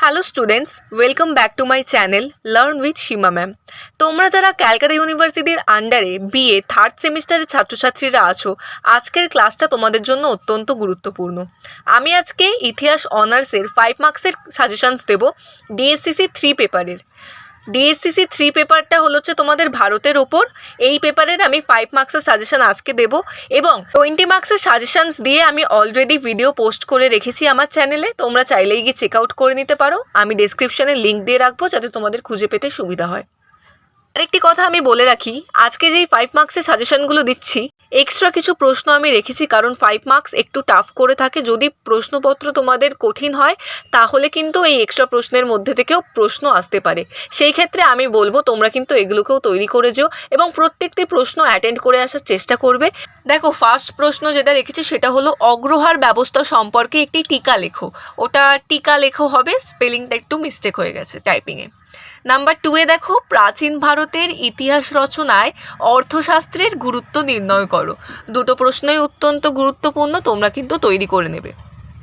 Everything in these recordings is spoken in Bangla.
Hello students welcome back to my channel learn with Seema ma'am তোমরা যারা ক্যালকাতা ইউনিভার্সিটির আন্ডারে বিএ থার্ড সেমিস্টারের ছাত্রছাত্রীরা আছো, আজকের ক্লাসটা তোমাদের জন্য অত্যন্ত গুরুত্বপূর্ণ। আমি আজকে ইতিহাস অনার্সের ফাইভ মার্কসের সাজেশনস দেব ডিএসসিসি থ্রি পেপারের ডিএসসিসি থ্রি পেপারটা হলো হচ্ছে তোমাদের ভারতের ওপর এই পেপারের আমি ফাইভ মার্কসের সাজেশন আজকে দেবো এবং টোয়েন্টি মার্কসের সাজেশনস দিয়ে আমি অলরেডি ভিডিও পোস্ট করে রেখেছি আমার চ্যানেলে তোমরা চাইলেই গিয়ে চেক আউট করে নিতে পারো। আমি ডেসক্রিপশনে লিঙ্ক দিয়ে রাখব যাতে তোমাদের খুঁজে পেতে সুবিধা হয়। আরেকটি কথা আমি বলে রাখি, আজকে যেই ফাইভ মার্কসের সাজেশনগুলো দিচ্ছি এক্সট্রা কিছু প্রশ্ন আমি রেখেছি, কারণ ফাইভ মার্কস একটু টাফ করে থাকে। যদি প্রশ্নপত্র তোমাদের কঠিন হয়, তাহলে কিন্তু এই এক্সট্রা প্রশ্নের মধ্যে থেকেও প্রশ্ন আসতে পারে। সেই ক্ষেত্রে আমি বলব, তোমরা কিন্তু এগুলোকেও তৈরি করে যেও এবং প্রত্যেকটি প্রশ্ন অ্যাটেন্ড করে আসার চেষ্টা করবে। দেখো ফার্স্ট প্রশ্ন যেটা রেখেছি, সেটা হলো অগ্রহার ব্যবস্থা সম্পর্কে একটি টিকা লেখো। ওটা টিকা লেখো হবে স্পেলিংটা একটু মিস্টেক হয়ে গেছে টাইপিংয়ে নাম্বার টুয়ে দেখো, প্রাচীন ভারতের ইতিহাস রচনায় অর্থশাস্ত্রের গুরুত্ব নির্ণয় করো। দুটো প্রশ্নই অত্যন্ত গুরুত্বপূর্ণ, তোমরা কিন্তু তৈরি করে নেবে।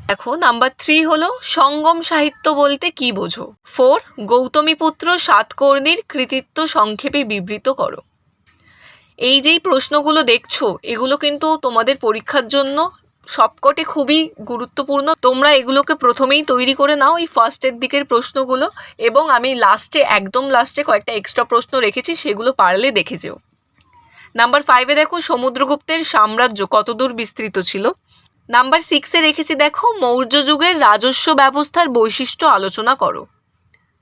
দেখো নাম্বার থ্রি হলো, সঙ্গম সাহিত্য বলতে কি বোঝো? ফোর গৌতমীপুত্র সাতকর্ণীর কৃতিত্ব সংক্ষেপে বিবৃত করো। এই যেই প্রশ্নগুলো দেখছ, এগুলো কিন্তু তোমাদের পরীক্ষার জন্য সবকটি খুবই গুরুত্বপূর্ণ। তোমরা এগুলোকে প্রথমেই তৈরি করে নাও এই ফার্স্টের দিকের প্রশ্নগুলো এবং আমি লাস্টে একদম লাস্টে কয়েকটা এক্সট্রা প্রশ্ন রেখেছি, সেগুলো পারলে দেখে যেও। নাম্বার ফাইভে দেখো, সমুদ্রগুপ্তের সাম্রাজ্য কতদূর বিস্তৃত ছিল? নাম্বার সিক্সে রেখেছি, দেখো মৌর্য যুগের রাজস্ব ব্যবস্থার বৈশিষ্ট্য আলোচনা করো।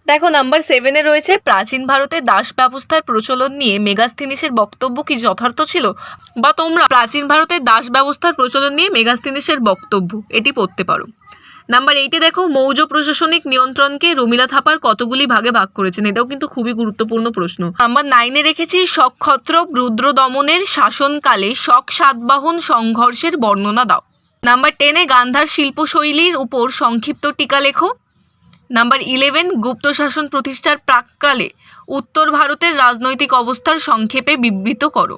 দেখো নাম্বার সেভেনে রয়েছে, প্রাচীন ভারতে দাস ব্যবস্থার প্রচলন নিয়ে মেগাস্থিনিসের বক্তব্য কি যথার্থ ছিল? বা তোমরা প্রাচীন ভারতের দাস ব্যবস্থার প্রচলন নিয়ে মেগাস্থিনিসের বক্তব্য, এটি পড়তে পারো। নাম্বার এইটে দেখো, মৌর্য প্রশাসনিক নিয়ন্ত্রণকে রমিলা থাপার কতগুলি ভাগে ভাগ করেছেন? এটাও কিন্তু খুবই গুরুত্বপূর্ণ প্রশ্ন। নাম্বার নাইনে রেখেছি শকক্ষত্র রুদ্র দমনের শাসনকালে শক সাতবাহন সংঘর্ষের বর্ণনা দাও। নাম্বার টেনে গান্ধার শিল্পশৈলীর উপর সংক্ষিপ্ত টিকা লেখো। নাম্বার ইলেভেন, গুপ্ত শাসন প্রতিষ্ঠার প্রাককালে উত্তর ভারতের রাজনৈতিক অবস্থার সংক্ষেপে বিবৃত করো।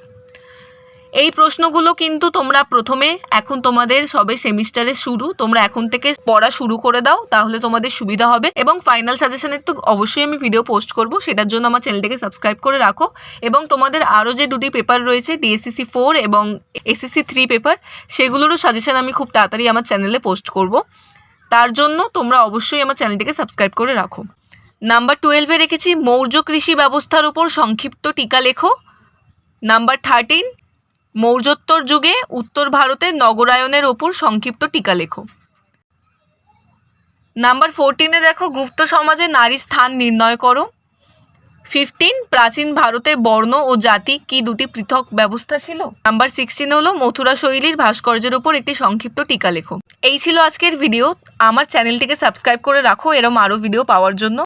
এই প্রশ্নগুলো কিন্তু তোমরা প্রথমে, এখন তোমাদের সবে সেমিস্টারে শুরু, তোমরা এখন থেকে পড়া শুরু করে দাও, তাহলে তোমাদের সুবিধা হবে। এবং ফাইনাল সাজেশনের তো অবশ্যই আমি ভিডিও পোস্ট করব, সেটার জন্য আমার চ্যানেলটাকে সাবস্ক্রাইব করে রাখো। এবং তোমাদের আরও যে দুটি পেপার রয়েছে ডিএসসিসি ফোর এবং এসএসসি থ্রি পেপার সেগুলোরও সাজেশন আমি খুব তাড়াতাড়ি আমার চ্যানেলে পোস্ট করব। তার জন্য তোমরা অবশ্যই আমার চ্যানেলটিকে সাবস্ক্রাইব করে রাখো। নাম্বার টুয়েলভে রেখেছি, মৌর্য কৃষি ব্যবস্থার উপর সংক্ষিপ্ত টিকা লেখো। নাম্বার থার্টিন, মৌর্যোত্তর যুগে উত্তর ভারতের নগরায়নের ওপর সংক্ষিপ্ত টিকা লেখো। নাম্বার ফোরটিনে দেখো, গুপ্ত সমাজে নারী স্থান নির্ণয় করো। ফিফটিন, প্রাচীন ভারতে বর্ণ ও জাতি কি দুটি পৃথক ব্যবস্থা ছিল? নাম্বার সিক্সটিন হলো মথুরা শৈলীর ভাস্কর্যের উপর একটি সংক্ষিপ্ত টিকা লেখো। এই ছিল আজকের ভিডিও আমার চ্যানেলটিকে সাবস্ক্রাইব করে রাখো। এরম আরও ভিডিও পাওয়ার জন্য।